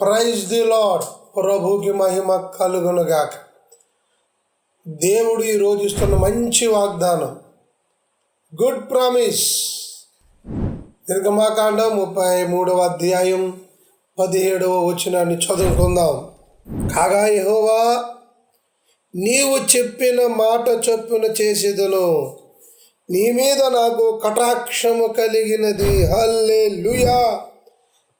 Praise the lord ప్రభుకి మహిమ కలుగునుగాక. దేవుడు ఈరోజు ఇస్తున్న మంచి వాగ్దానం. గుడ్ ప్రామిస్ నిర్గమాకాండం ముప్పై మూడవ అధ్యాయం పదిహేడవ వచనాన్ని చదువుకుందాం. కాగా యహోవా నీవు చెప్పిన మాట చొప్పున చేసేదను. నీ మీద నాకు కటాక్షము కలిగినది. హల్లే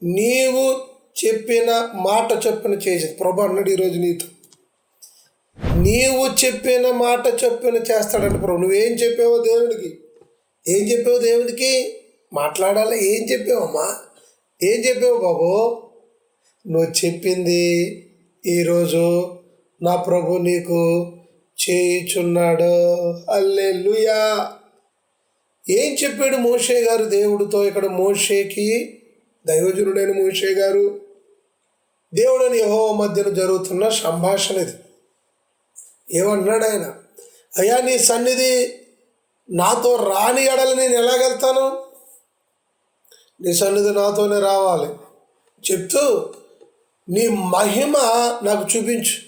నీవు చెప్పిన మాట చొప్పున చేసేది. ప్రభు అన్నాడు ఈరోజు నీతో. నీవు చెప్పిన మాట చొప్పున చేస్తాడంటే ప్రభు. నువ్వేం చెప్పావో దేవుడికి ఏం చెప్పావు దేవుడికి మాట్లాడాలి? ఏం చెప్పావమ్మా? ఏం చెప్పావు బాబు? నువ్వు చెప్పింది ఈరోజు నా ప్రభు నీకు చేయుచున్నాడు. అల్లెలుయా ఏం చెప్పాడు మోషే గారు దేవుడితో? ఇక్కడ మోషేకి దైవజనుడైన మోషే గారు దేవుడని యహో మధ్యన జరుగుతున్న సంభాషణ ఇది. ఏమన్నాడు ఆయన అయ్యా నీ సన్నిధి నాతో రాని ఎడల నేను ఎలాగెళ్తాను? నీ సన్నిధి నాతోనే రావాలి. చెప్తూ నీ మహిమ నాకు చూపించు.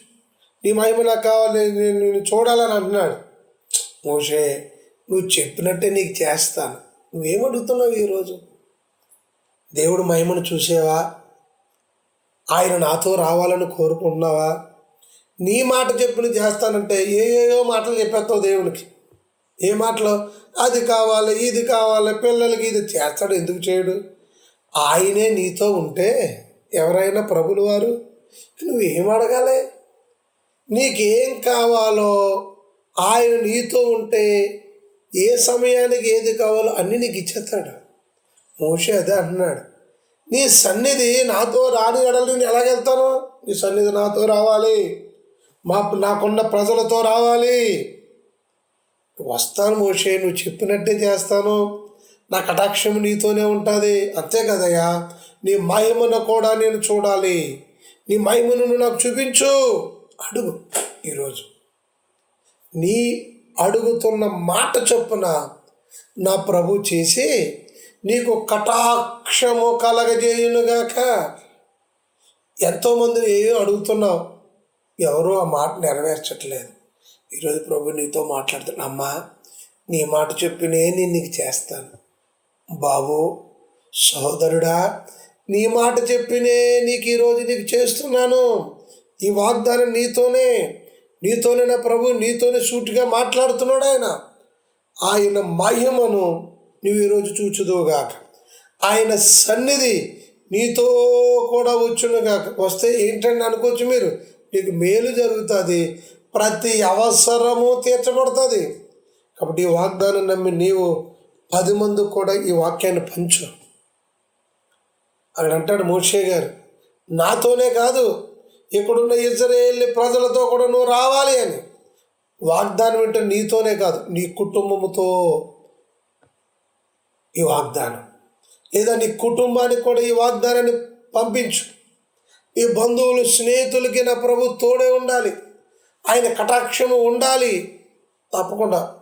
నీ మహిమ నాకు కావాలి నేను నేను చూడాలని అంటున్నాడు. మోషే నువ్వు చెప్పినట్టే నీకు చేస్తాను. నువ్వేమడుగుతున్నావు ఈరోజు? దేవుడు మహిమను చూసేవా? ఆయన నాతో రావాలని కోరుకుంటున్నావా? నీ మాట చెప్పిన చేస్తానంటే ఏ ఏయో మాటలు చెప్పేస్తావు దేవునికి. ఏ మాటలు? అది కావాలి ఇది కావాలి పిల్లలకి ఇది చేస్తాడు ఎందుకు చేయడు? ఆయనే నీతో ఉంటే ఎవరైనా ప్రభులు వారు? నువ్వేం అడగాలి? నీకేం కావాలో ఆయన నీతో ఉంటే ఏ సమయానికి ఏది కావాలో అన్నీ నీకు ఇచ్చేస్తాడు. మోషే అదే అంటున్నాడు. నీ సన్నిధి నాతో రాని ఎడలు నేను ఎలాగెళ్తాను నీ సన్నిధి నాతో రావాలి. మా నాకున్న ప్రజలతో రావాలి. వస్తాను మోషే నువ్వు చెప్పినట్టే చేస్తాను. నా కటాక్షం నీతోనే ఉంటుంది. అంతే కదయ్యా. నీ మహిమను కూడా నేను చూడాలి. నీ మహిమను నువ్వు నాకు చూపించు. అడుగు ఈరోజు. నీ అడుగుతున్న మాట చొప్పున నా ప్రభు చేసి నీకు కటాక్షము కలగజేయునుగాక. ఎంతోమందిని ఏమో అడుగుతున్నావు. ఎవరో ఆ మాట నెరవేర్చట్లేదు. ఈరోజు ప్రభు నీతో మాట్లాడుతున్నా అమ్మా నీ మాట చెప్పినే నేను నీకు చేస్తాను. బాబు సహోదరుడా నీ మాట చెప్పినే నీకు ఈరోజు నీకు చేస్తున్నాను. ఈ వాగ్దానం నీతోనే నీతోనే నా ప్రభు నీతోనే సూటిగా మాట్లాడుతున్నాడు ఆయన. ఆయన మహిమను నువ్వు ఈరోజు చూచుదువుగాక ఆయన సన్నిధి నీతో కూడా వచ్చునుగాక వస్తే ఏంటండి అనుకోవచ్చు మీరు? నీకు మేలు జరుగుతుంది. ప్రతి అవసరము తీర్చబడుతుంది. కాబట్టి ఈ వాగ్దానం నమ్మి నీవు పది మంది కూడా ఈ వాక్యాన్ని పంచు. అక్కడ అంటాడు మోషే గారు నాతోనే కాదు ఇక్కడున్న ఇజ్రాయేల్ ప్రజలతో కూడా నువ్వు రావాలి అని. వాగ్దానం అంటే నీతోనే కాదు నీ కుటుంబముతో. ఈ వాగ్దానం. లేదా నీ కుటుంబానికి కూడా ఈ వాగ్దానాన్ని పంపించు. ఈ బంధువులు స్నేహితులకి నా ప్రభు తోడే ఉండాలి. ఆయన కటాక్షము ఉండాలి. తప్పకుండా.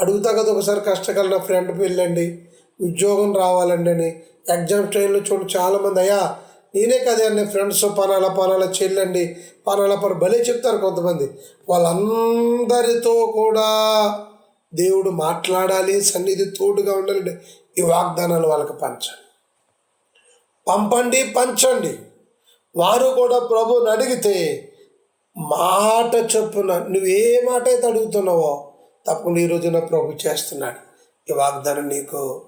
అడుగుతా కదా ఒకసారి కష్టకాలం నా ఫ్రెండ్ పెళ్ళండి ఉద్యోగం రావాలండి అని. ఎగ్జామ్ టైంలో చూడు చాలామంది అయ్యా నేనే కదా అన్న ఫ్రెండ్స్ పనాల పనాల చెల్లండి. పనాల పని భలే చెప్తారు కొంతమంది. వాళ్ళందరితో కూడా దేవుడు మాట్లాడాలి సన్నిధి తోడుగా ఉండాలండి. ఈ వాగ్దానాలు వాళ్ళకి పంచండి. పంపండి పంచండి. వారు కూడా ప్రభుని అడిగితే మాట చొప్పున నువ్వు ఏ మాట అయితే అడుగుతున్నావో తప్పకుండా ఈరోజున ప్రభు చేస్తున్నాడు. ఈ వాగ్దానం నీకు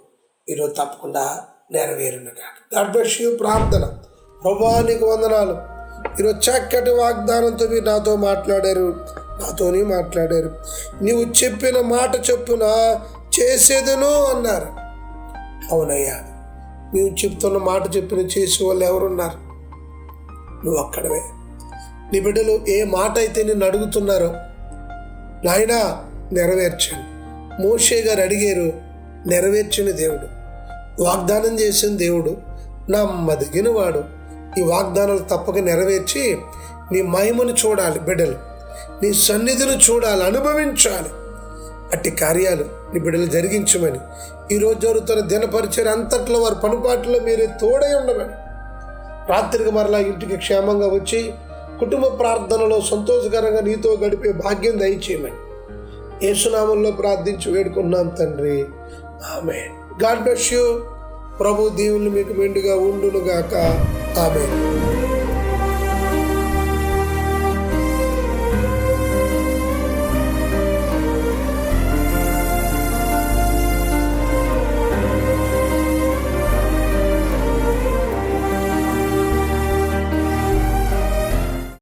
ఈరోజు తప్పకుండా నెరవేరునుగా గాడ్ బ్లెస్ యూ ప్రార్థన. ప్రభా నీకు వందనాలు. ఈరోజు చక్కటి వాగ్దానంతో మీరు నాతో మాట్లాడారు. నాతోని మాట్లాడారు. నీవు చెప్పిన మాట చొప్పున చేసేదను అన్నారు. అవునయ్యా. నీవు చెప్తున్న మాట చెప్పిన చేసే వాళ్ళు ఎవరున్నారు? నువ్వు అక్కడవే. నీ బిడ్డలు ఏ మాట అయితే నిన్ను అడుగుతున్నారో నాయనా నెరవేర్చండి. మోషే గారు అడిగారు నెరవేర్చిన దేవుడు వాగ్దానం చేసిన దేవుడు నమ్మదగిన వాడు ఈ వాగ్దానాలు తప్పక నెరవేర్చి నీ మహిమను చూడాలి బిడ్డలు. నీ సన్నిధిని చూడాలి అనుభవించాలి. అట్టి కార్యాలు నీ బిడ్డలు జరిగించమని ఈరోజు జరుగుతున్న దినపరిచర్ అంతట్లో వారి పనుపాట్లో మీరే తోడై ఉండమని. రాత్రికి మరలా ఇంటికి క్షేమంగా వచ్చి కుటుంబ ప్రార్థనలో సంతోషకరంగా నీతో గడిపే భాగ్యం దయచేయమని. యేసునామంలో ప్రార్థించి వేడుకున్నాం తండ్రి. ఆమె గాడ్ బ్లెస్ యూ. ప్రభు దీవులు మీకు మెండుగా ఉండునుగాక. ఆమె